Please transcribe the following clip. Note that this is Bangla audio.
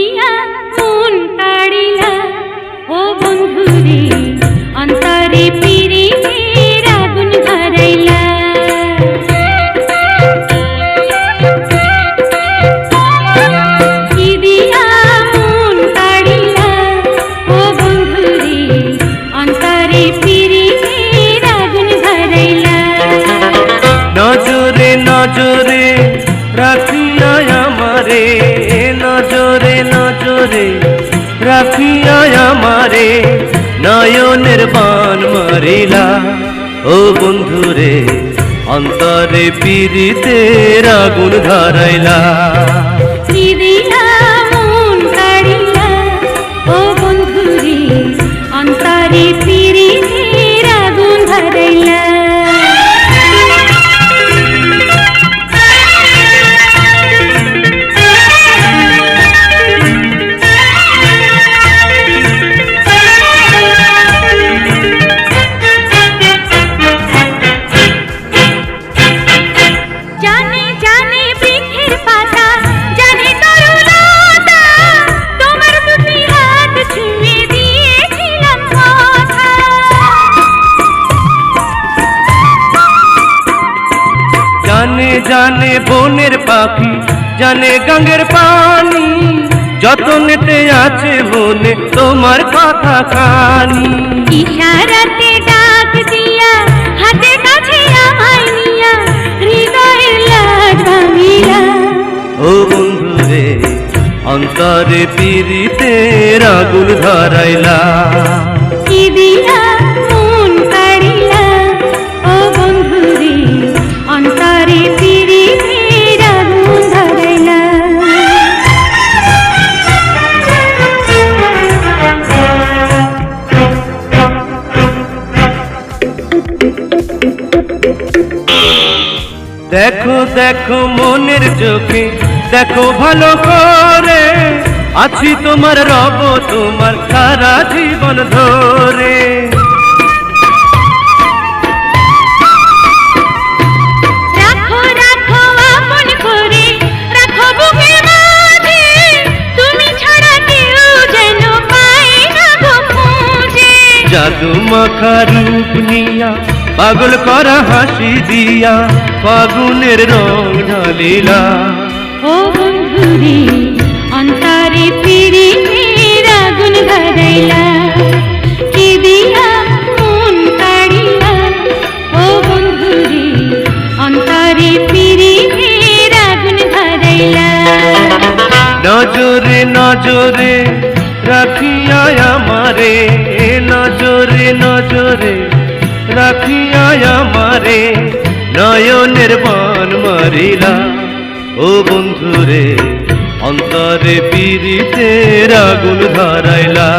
দিয়া নজরে রাখিয়া আমারে নয়নের বান মারিলা। ও বন্ধুরে অন্তরে পিড়িতে আগুন ধরাইলা। জানে বনের পাখি জানে গাঙ্গের পানি। যতনেতে আছে মনে তোমার কথা খানি ইশারাতে ডাক দিয়া হাতের কাছে আমায় নিয়া হৃদয়ের লাজ ভাঙিলা ও বন্ধুরে অন্তরে পিরিতে আগুন ধরাইলা। কি দিয়া দেখো দেখো মনের চোখে দেখো ভালো করে। আছি তোমার রব তোমার সারা জীবন ধরে। জাদু মাখা রূপ নিয়া পাগল করা হাসি দিয়া ফাগুনের রং ঢালিলা। ও বন্ধুরে অন্তরে ফিরে আগুন ধরাইলা কি দিয়া মন কাড়িলা? ও বন্ধুরে অন্তরে ফিরে আগুন ধরাইলা। নজরে নজরে রাখিয়া আমারে নয়নের বান মারিলা। ও বন্ধুরে অন্তরে পিড়িতে আগুন ধরাইলা।